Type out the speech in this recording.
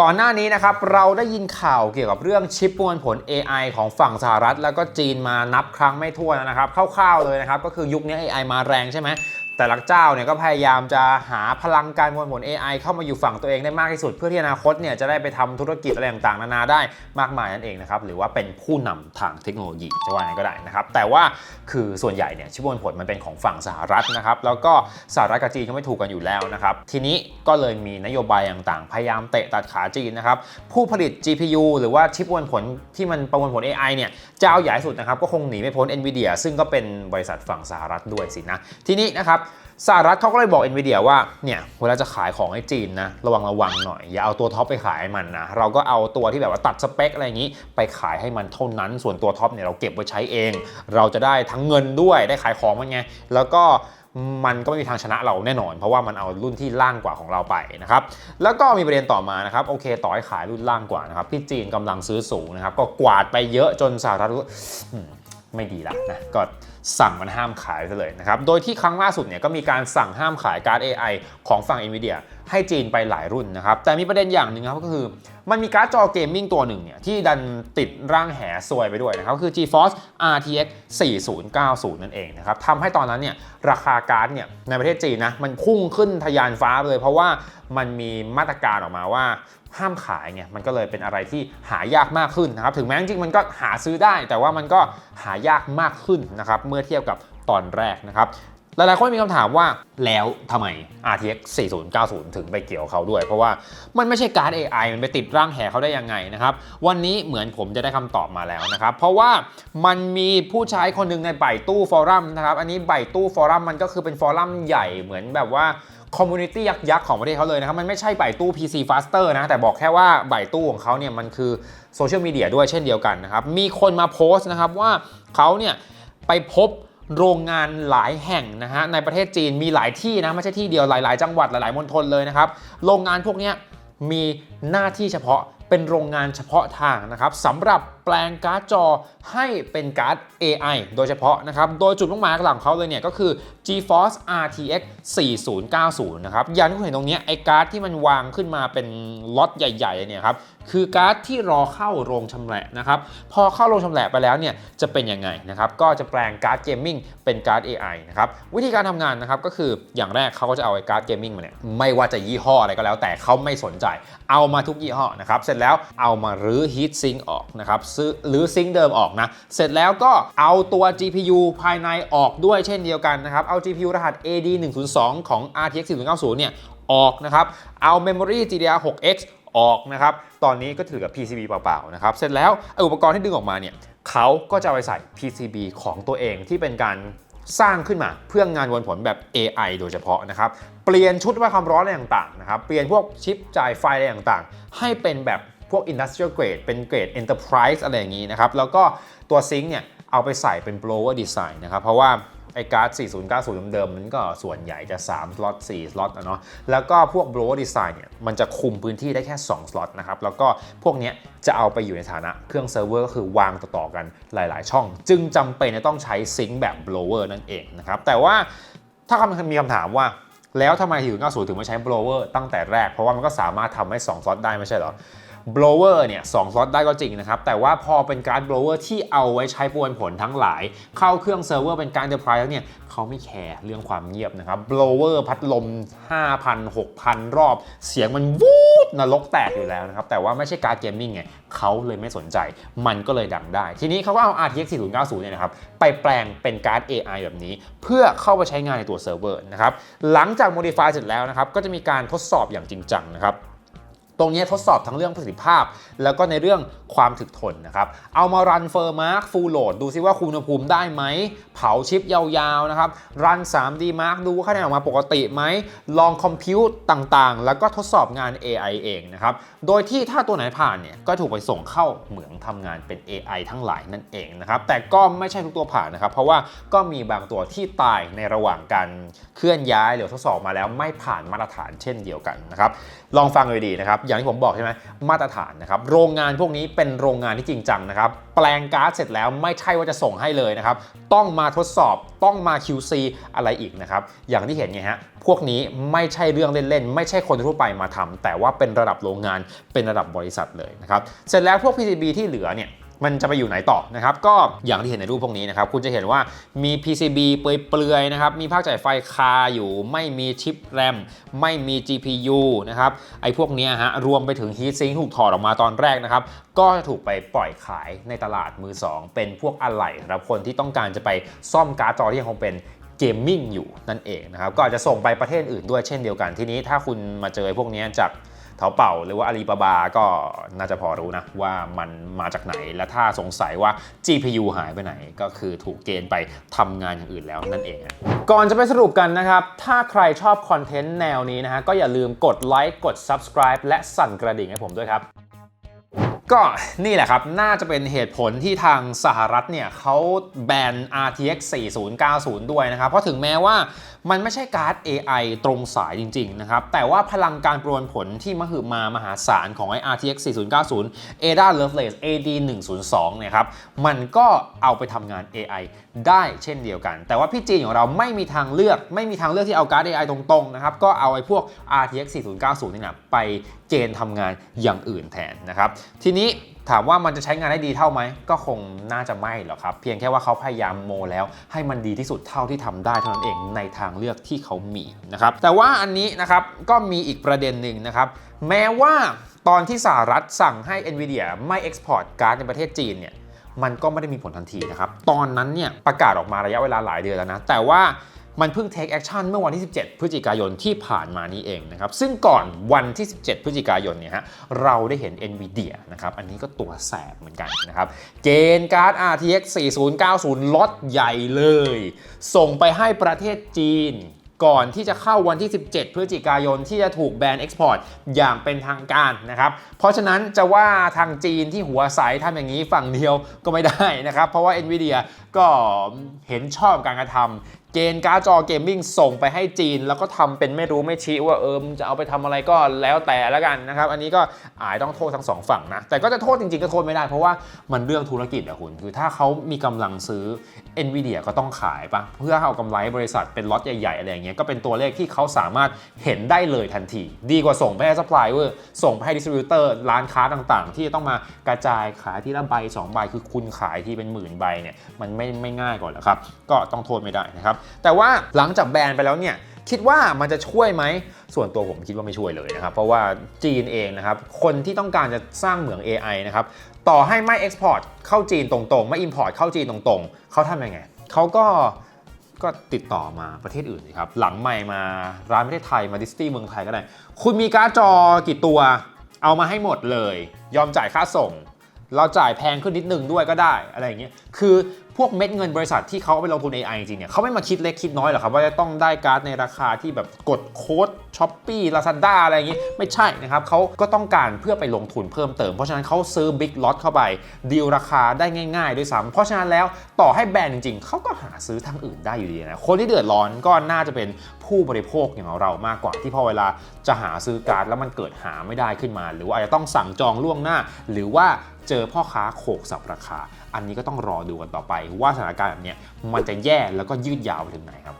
ก่อนหน้านี้นะครับเราได้ยินข่าวเกี่ยวกับเรื่องชิปมวลผล AI ของฝั่งสหรัฐ แล้วก็จีนมานับครั้งไม่ถ้วนนะครับคร่าวๆเลยนะครับก็คือยุคนี้ AI มาแรงใช่ไหม แต่ละเจ้าเนี่ยก็พยายามจะหาพลังการมวลผล AI เข้ามาอยู่ฝั่งตัวเองได้มากที่สุด เพื่อที่อนาคตเนี่ยจะได้ไปทำธุรกิจอะไรต่างๆนานาได้มากมายนั่นเองนะครับหรือว่าเป็นผู้นำทางเทคโนโลยีจะว่าอย่างก็ได้นะครับแต่ว่าคือส่วนใหญ่เนี่ยชิปมวลผลมันเป็นของฝั่งสหรัฐนะครับแล้วก็สหรัฐกับจีนก็ไม่ถูกกันอยู่แล้วนะครับทีนี้ก็เลยมีนโยบายต่างๆ พยายามเตะตัดขาจีนนะครับผู้ผลิต GPU หรือว่าชิปมวลผลที่มันประมวลผล AI เนี่ยเจ้าใหญ่สุดนะครับก็คงหนีไม่พ้น NVIDIA ซึ่งก็เป็นบริษัทฝั่งสหรัฐด้วยสินะทีนี้นะครับสหรัฐเขาก็เลยบอก NVIDIA ว่าเนี่ยเวลาจะขายของให้จีนนะระวังระวังหน่อย อย่าเอาตัวท็อปไปขายให้มันนะ เราก็เอาตัวที่แบบว่าตัดสเปคอะไรอย่างนี้ ไปขายให้มันเท่านั้น ส่วนตัวท็อปเนี่ยเราเก็บไว้ใช้เอง เราจะได้ทั้งเงินด้วยได้ขายของมันไง แล้วก็มันก็ไม่มีทางชนะเราแน่นอน เพราะว่ามันเอารุ่นที่ล่างกว่าของเราไปนะครับแล้วก็มีประเด็นต่อมานะครับโอเค ต่อให้ขายรุ่นล่างกว่านะครับที่จีนกำลังซื้อสูงนะครับก็กวาดไปเยอะจนสหรัฐ ไม่ดีละนะก็สั่งมันห้ามขายซะเลยนะครับ โดยที่ครั้งล่าสุดเนี่ยก็มีการสั่งห้ามขายการ์ด AI ของฝั่ง NVIDIA ให้จีนไปหลายรุ่นนะครับ แต่มีประเด็นอย่างหนึ่งครับก็คือมันมีการ์ดจอเกมมิ่งตัวหนึ่งเนี่ยที่ดันติดร่างแหซวยไปด้วยนะครับคือ GeForce RTX 4090 นั่นเองนะครับทำให้ตอนนั้นเนี่ยราคาการ์ดเนี่ยในประเทศจีนนะมันพุ่งขึ้นทะยานฟ้าไปเลย เพราะว่ามันมีมาตรการออกมาว่าห้ามขายเนี่ยมันก็เลยเป็นอะไรที่หายากมากขึ้นนะครับถึงแม้จริงมันก็หาซื้อได้ แต่ว่ามันก็หายากมากขึ้นนะครับเมื่อเทียบกับตอนแรกนะครับ หลายๆคนมีคำถามว่าแล้วทำไม RTX 4090 ถึงไปเกี่ยวเขาด้วย เพราะว่ามันไม่ใช่การ์ด AI มันไปติดร่างแหเขาได้ยังไงนะครับ วันนี้เหมือนผมจะได้คำตอบมาแล้วนะครับ เพราะว่ามันมีผู้ใช้คนหนึ่งในใบตู้ฟอรัมนะครับ อันนี้ใบตู้ฟอรัมมันก็คือเป็นฟอรัมใหญ่เหมือนแบบว่าคอมมูนิตี้ยักษ์ของประเทศเขาเลยนะครับ มันไม่ใช่ใบตู้ PC Faster นะ แต่บอกแค่ว่าใบตู้ของเขาเนี่ยมันคือโซเชียลมีเดียด้วยเช่นเดียวกันนะครับ มีคนมาโพสต์นะครับว่าเขาเนี่ยไปพบ โรงงานหลายแห่งนะฮะในประเทศจีนมีหลายที่นะไม่ใช่ที่เดียวหลาย ๆ จังหวัดหลาย ๆมณฑลเลยนะครับโรงงานพวกนี้มีหน้าที่เฉพาะเป็นโรงงานเฉพาะทางนะครับสำหรับ แปลงการ์ดจอให้เป็นการ์ด AI โดยเฉพาะนะครับ โดยจุดมุ่งหมายหลักของเขาเลยเนี่ยก็คือ GeForce RTX 4090 นะครับ อย่างที่คุณเห็นตรงนี้ไอ้การ์ดที่มันวางขึ้นมาเป็นล็อตใหญ่ ๆ เนี่ยครับ คือการ์ดที่รอเข้าโรงชำแหละนะครับ พอเข้าโรงชำแหละไปแล้วเนี่ยจะเป็นยังไงนะครับ ก็จะแปลงการ์ดเกมมิ่งเป็นการ์ด AI นะครับ วิธีการทำงานนะครับก็คืออย่างแรกเขาก็จะเอาไอ้การ์ดเกมมิ่งมาเนี่ยไม่ว่าจะยี่ห้ออะไรก็แล้วแต่เขาไม่สนใจ เอามาทุกยี่ห้อนะครับ เสร็จแล้วเอามารื้อฮีทซิงออกนะครับซื้อหรือซิงเดิมออกนะ เสร็จแล้วก็เอาตัว GPU ภายในออกด้วยเช่นเดียวกันนะครับ เอา GPU รหัส AD102 ของ RTX 4090 เนี่ยออกนะครับ เอา Memory GDDR6X ออกนะครับ ตอนนี้ก็ถือกับ PCB เปล่าๆนะครับ เสร็จแล้วอ้อุปกรณ์ที่ดึงออกมาเนี่ยเขาก็จะไปใส่ PCB ของตัวเองที่เป็นการสร้างขึ้นมาเพื่องานวนผลแบบ AI โดยเฉพาะนะครับ เปลี่ยนชุดระบาความร้อนอะไรต่างๆนะครับ เปลี่ยนพวกชิปจ่ายไฟอะไรต่างๆ ให้เป็นแบบ พวก industrial grade เป็นเกรด enterprise อะไรอย่างนี้นะครับ แล้วก็ตัวซิงค์เนี่ยเอาไปใส่เป็น blower design นะครับ เพราะว่าไอ้การ์ด 4090 เดิมๆมันก็ส่วนใหญ่จะ 3 สล็อต 4 สล็อตอะเนาะ แล้วก็พวก blower design เนี่ย มันจะคุมพื้นที่ได้แค่ 2 สล็อตนะครับ แล้วก็พวกเนี้ยจะเอาไปอยู่ในฐานะเครื่องเซิร์ฟเวอร์ก็คือวางต่อๆกันหลายๆ ช่อง จึงจำเป็นจะต้องใช้ซิงค์แบบ blower นั่นเองนะครับ แต่ว่าถ้าคำมีคำถามว่าแล้วทำไม4090 ถึงไม่ใช้ blower ตั้งแต่แรก เพราะว่ามันก็สามารถทำให้ 2 สล็อตได้ไม่ใช่หรอ blower เนี่ยสองสล็อตได้ก็จริงนะครับ แต่ว่าพอเป็นการ blower ที่เอาไว้ใช้ประมวลผลทั้งหลาย เข้าเครื่องเซิร์ฟเวอร์เป็นการ enterprise แล้วเนี่ยเขาไม่แคร์เรื่องความเงียบนะครับ blower พัดลม 5,000 6,000 รอบ เสียงมันวูดนรกแตกอยู่แล้วนะครับ แต่ว่าไม่ใช่การเกมมิ่งไงเขาเลยไม่สนใจ มันก็เลยดังได้ ทีนี้เขาก็เอา RTX 4090 เนี่ยนะครับ ไปแปลงเป็นการ์ด AI แบบนี้ เพื่อเข้าไปใช้งานในตัวเซิร์ฟเวอร์นะครับ หลังจาก modify เสร็จแล้วนะครับ ก็จะมีการทดสอบอย่างจริงจังนะครับ ตรงนี้ทดสอบทั้งเรื่องประสิทธิภาพ แล้วก็ในเรื่องความถึกทนนะครับ เอามารันเฟอร์มาร์คฟูลโหลดดูซิว่าคุณอุณหภูมิได้ไหม เผาชิปยาวๆนะครับ รัน 3D Mark ดูคะแนนออกมาปกติไหม ลองคอมพิวต์ต่างๆ แล้วก็ทดสอบงาน AI เองนะครับ โดยที่ถ้าตัวไหนผ่านเนี่ยก็ถูกไปส่งเข้าเหมืองทำงานเป็น AI ทั้งหลายนั่นเองนะครับ แต่ก็ไม่ใช่ทุกตัวผ่านนะครับ เพราะว่าก็มีบางตัวที่ตายในระหว่างการเคลื่อนย้ายหรือทดสอบมาแล้วไม่ผ่านมาตรฐานเช่นเดียวกันนะครับ ลองฟังเลยดีนะครับอย่างที่ผมบอกใช่ไหมมาตรฐานนะครับโรงงานพวกนี้เป็นโรงงานที่จริงจังนะครับแปลงการ์ดเสร็จแล้วไม่ใช่ว่าจะส่งให้เลยนะครับต้องมาทดสอบต้องมา QC อะไรอีกนะครับอย่างที่เห็นไงฮะพวกนี้ไม่ใช่เรื่องเล่นๆ ไม่ใช่คนทั่วไปมาทำแต่ว่าเป็นระดับโรงงานเป็นระดับบริษัทเลยนะครับเสร็จแล้วพวก PCB ที่เหลือเนี่ย มันจะไปอยู่ไหนต่อนะครับก็อย่างที่เห็นในรูปพวกนี้นะครับคุณจะเห็นว่ามี PCB เปลือยๆนะครับมีภาคจ่ายไฟคาอยู่ ไม่มีชิปแรมไม่มี GPU นะครับไอ้พวกนี้ฮะรวมไปถึง Heat Sink ถูกถอดออกมาตอนแรกนะครับก็จะถูกไปปล่อยขายในตลาดมือ 2 เป็นพวกอะไหล่สำหรับคนที่ต้องการจะไปซ่อมการ์ดจอที่ยังคงเป็นเกมมิ่งอยู่นั่นเองนะครับก็อาจจะส่งไปประเทศอื่นด้วยเช่นเดียวกันทีนี้ถ้าคุณมาเจอพวกนี้จาก เถาเป่าหรือว่าอาลีบาบาก็น่าจะพอรู้นะว่ามันมาจากไหนและถ้าสงสัยว่า GPU หายไปไหนก็คือถูกเกณฑ์ไปทำงานอย่างอื่นแล้วนั่นเองก่อนจะไปสรุปกันนะครับ ถ้าใครชอบคอนเทนต์แนวนี้นะฮะก็อย่าลืมกดไลค์กด Subscribe และสั่นกระดิ่งให้ผมด้วยครับ ก็นี่แหละครับ น่าจะเป็นเหตุผลที่ทางสหรัฐเนี่ยเขาแบน RTX 4090 ด้วยนะครับ เพราะถึงแม้ว่ามันไม่ใช่การ์ด AI ตรงสายจริงๆนะครับ แต่ว่าพลังการประมวลผลที่มหึมามหาศาลของไอ้ RTX 4090 Ada Lovelace AD 102เนี่ยครับมันก็เอาไปทำงาน AI ได้เช่นเดียวกัน แต่ว่าพี่จีนของเราไม่มีทางเลือก ไม่มีทางเลือกที่เอาการ์ด AI ตรงๆนะครับก็เอาไอ้พวก RTX 4090นี่นะไปเกณฑ์ทำงานอย่างอื่นแทนนะครับทีนี้ถามว่ามันจะใช้งานได้ดีเท่าไหม ก็คงน่าจะไม่หรอกครับ เพียงแค่ว่าเขาพยายามโมแล้ว ให้มันดีที่สุดเท่าที่ทำได้เท่านั้นเองในทางเลือกที่เขามีนะครับ แต่ว่าอันนี้นะครับก็มีอีกประเด็นหนึ่งนะครับ แม้ว่าตอนที่สหรัฐสั่งให้ NVIDIA ไม่เอ็กซ์พอร์ตการ์ดในประเทศจีนเนี่ยมันก็ไม่ได้มีผลทันทีนะครับ ตอนนั้นเนี่ยประกาศออกมาระยะเวลาหลายเดือนแล้วนะ แต่ว่า มันเพิ่ง take action เมื่อวันที่ 17 พฤศจิกายนที่ผ่านมานี้เองนะครับ ซึ่งก่อนวันที่ 17 พฤศจิกายนเนี่ยฮะ เราได้เห็น NVIDIA นะครับ อันนี้ก็ตัวแสบเหมือนกันนะครับเกณฑ์การ์ด RTX 4090 ล็อตใหญ่เลย ส่งไปให้ประเทศจีน ก่อนที่จะเข้าวันที่ 17 พฤศจิกายนที่จะถูกแบนเอ็กซ์พอร์ตอย่างเป็นทางการนะครับ เพราะฉะนั้นจะว่าทางจีนที่หัวใสทำอย่างนี้ฝั่งเดียวก็ไม่ได้นะครับ เพราะว่า NVIDIA ก็เห็นชอบการกระทำ เกณฑ์การ์ดจอเกมมิ่งส่งไปให้จีน แล้วก็ทำเป็นไม่รู้ไม่ชี้ว่าเออมจะเอาไปทำอะไรก็แล้วแต่แล้วกันนะครับ อันนี้ก็อาจต้องโทษทั้งสองฝั่งนะ แต่ก็จะโทษจริงๆ ก็โทษไม่ได้ เพราะว่ามันเรื่องธุรกิจอะคุณ คือถ้าเขามีกำลังซื้อ NVIDIA ก็ต้องขายปะเพื่อเอากำไรบริษัทเป็นล็อตใหญ่ๆ อะไรอย่างเงี้ยก็เป็นตัวเลขที่เขาสามารถเห็นได้เลยทันที ดีกว่าส่งไปให้ซัพพลายเออร์ส่งไปให้ดิสติบิวเตอร์ร้านค้าต่างๆ ที่ต้องมากระจายขายทีละใบ2ใบคือคุณขายที่เป็นหมื่นใบเนี่ยมันไม่ไม่ง่ายก่อนหรอครับก็ต้องโทษไม่ได้นะครับแต่ว่าหลังจากแบนไปแล้วเนี่ยคิดว่ามันจะช่วยไหม ส่วนตัวผมคิดว่าไม่ช่วยเลยนะครับ เพราะว่าจีนเองนะครับ คนที่ต้องการจะสร้างเหมือง AI นะครับ ต่อให้ไม่ Export เข้าจีนตรงๆ ไม่ Import เข้าจีนตรงๆ เขาทำยังไง เขาก็ก็ติดต่อมาประเทศอื่นสิครับ หลังใหม่มาร้านประเทศไทยมาดิสตี้เมืองไทยก็ได้ คุณมีการ์ดจอกี่ตัว เอามาให้หมดเลย ยอมจ่ายค่าส่ง เราจ่ายแพงขึ้นนิดนึงด้วยก็ได้อะไรอย่างเงี้ย คือ พวกเม็ดเงินบริษัทที่เขาเอาไปลงทุน AI จริงเนี่ยเขาไม่มาคิดเล็กคิดน้อยหรอกครับ ว่าจะต้องได้การ์ดในราคาที่แบบกดโค้ดช้อปปี้ลาซาด้าอะไรอย่างงี้ ไม่ใช่นะครับเขาก็ต้องการเพื่อไปลงทุนเพิ่มเติม เพราะฉะนั้นเขาซื้อบิ๊กล็อตเข้าไปดีลราคาได้ง่าย ๆ ด้วยซ้ำเพราะฉะนั้นแล้วต่อให้แบรนด์จริง ๆเขาก็หาซื้อทางอื่นได้อยู่ดีนะคนที่เดือดร้อนก็น่าจะเป็นผู้บริโภคอย่างเรามากกว่าที่พอเวลาจะหาซื้อการ์ดแล้วมันเกิดหาไม่ได้ขึ้นมา หรือว่าอาจจะต้องสั่งจองล่วงหน้า หรือว่าเจอพ่อค้าโขกสับราคา อันนี้ก็ต้องรอดูกันต่อไป ว่าสถานการณ์แบบนี้มันจะแย่แล้วก็ยืดยาวไปถึงไหนครับ